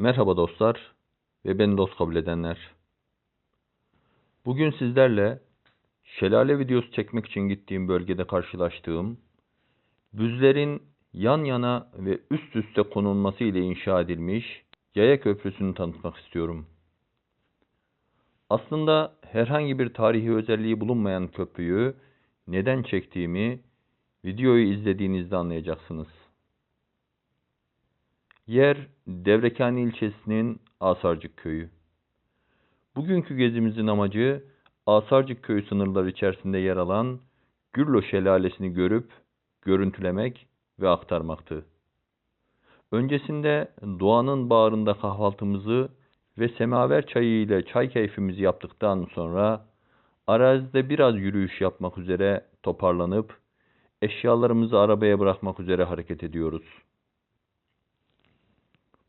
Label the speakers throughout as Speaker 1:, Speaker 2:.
Speaker 1: Merhaba dostlar ve beni dost kabul edenler. Bugün sizlerle şelale videosu çekmek için gittiğim bölgede karşılaştığım büzlerin yan yana ve üst üste konulması ile inşa edilmiş yaya köprüsünü tanıtmak istiyorum. Aslında herhangi bir tarihi özelliği bulunmayan köprüyü neden çektiğimi videoyu izlediğinizde anlayacaksınız. Yer Devrekani ilçesinin Asarcık köyü. Bugünkü gezimizin amacı Asarcık köyü sınırları içerisinde yer alan Gürlo Şelalesi'ni görüp görüntülemek ve aktarmaktı. Öncesinde doğanın bağrında kahvaltımızı ve semaver çayı ile çay keyfimizi yaptıktan sonra arazide biraz yürüyüş yapmak üzere toparlanıp eşyalarımızı arabaya bırakmak üzere hareket ediyoruz.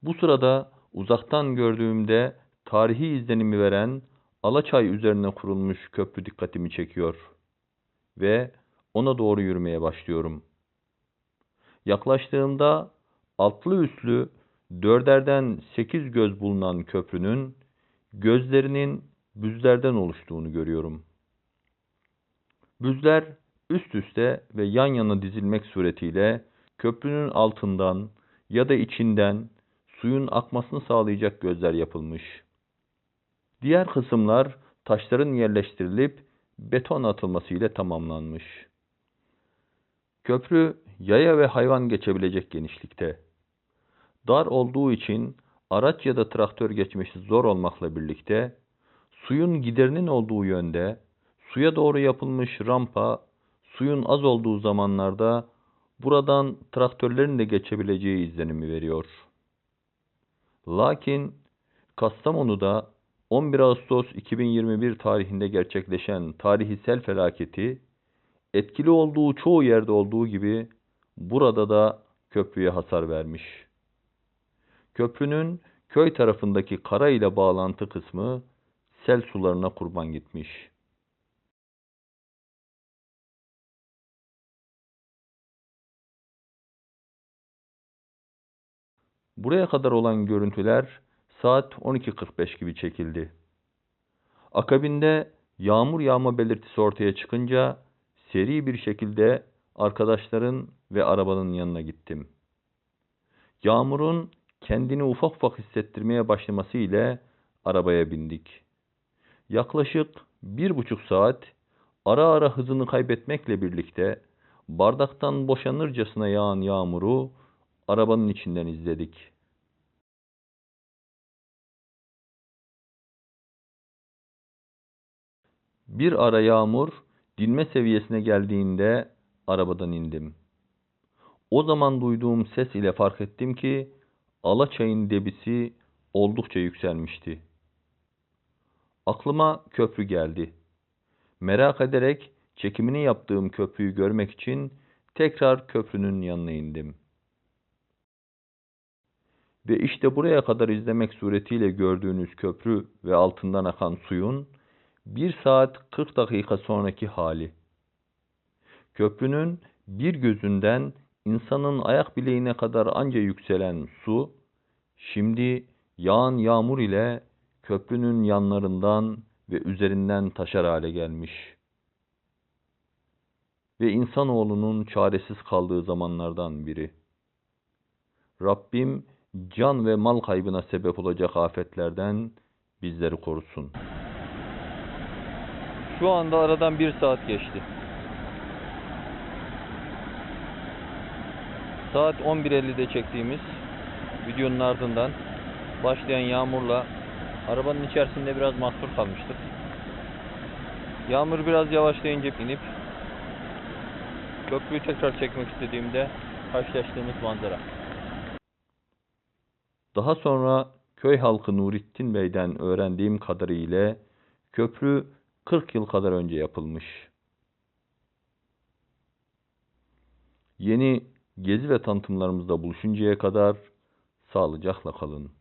Speaker 1: Bu sırada uzaktan gördüğümde tarihi izlenimi veren Alaçay üzerine kurulmuş köprü dikkatimi çekiyor ve ona doğru yürümeye başlıyorum. Yaklaştığımda altlı üstlü dörderden sekiz göz bulunan köprünün gözlerinin büzlerden oluştuğunu görüyorum. Büzler üst üste ve yan yana dizilmek suretiyle köprünün altından ya da içinden suyun akmasını sağlayacak gözler yapılmış. Diğer kısımlar taşların yerleştirilip beton atılması ile tamamlanmış. Köprü yaya ve hayvan geçebilecek genişlikte. Dar olduğu için araç ya da traktör geçmesi zor olmakla birlikte suyun giderinin olduğu yönde suya doğru yapılmış rampa suyun az olduğu zamanlarda buradan traktörlerin de geçebileceği izlenimi veriyor. Lakin Kastamonu'da 11 Ağustos 2021 tarihinde gerçekleşen tarihisel felaketi etkili olduğu çoğu yerde olduğu gibi burada da köprüye hasar vermiş. Köprünün köy tarafındaki kara ile bağlantı kısmı sel sularına kurban gitmiş. Buraya kadar olan görüntüler saat 12.45 gibi çekildi. Akabinde yağmur yağma belirtisi ortaya çıkınca seri bir şekilde arkadaşların ve arabanın yanına gittim. Yağmurun kendini ufak ufak hissettirmeye başlaması ile arabaya bindik. Yaklaşık bir buçuk saat ara ara hızını kaybetmekle birlikte bardaktan boşanırcasına yağan yağmuru arabanın içinden izledik. Bir ara yağmur dinme seviyesine geldiğinde arabadan indim. O zaman duyduğum ses ile fark ettim ki Alaçay'ın debisi oldukça yükselmişti. Aklıma köprü geldi. Merak ederek çekimini yaptığım köprüyü görmek için tekrar köprünün yanına indim. Ve işte buraya kadar izlemek suretiyle gördüğünüz köprü ve altından akan suyun 1 saat 40 dakika sonraki hali. Köprünün bir gözünden insanın ayak bileğine kadar anca yükselen su, şimdi yağan yağmur ile köprünün yanlarından ve üzerinden taşar hale gelmiş. Ve insanoğlunun çaresiz kaldığı zamanlardan biri. Rabbim can ve mal kaybına sebep olacak afetlerden bizleri korusun. Şu anda aradan bir saat geçti. Saat 11.50'de çektiğimiz videonun ardından başlayan yağmurla arabanın içerisinde biraz mahsur kalmıştık. Yağmur biraz yavaşlayınca inip köprüyü tekrar çekmek istediğimde karşılaştığımız manzara. Daha sonra köy halkı Nurittin Bey'den öğrendiğim kadarıyla köprü 40 yıl kadar önce yapılmış. Yeni gezi ve tanıtımlarımızda buluşuncaya kadar sağlıcakla kalın.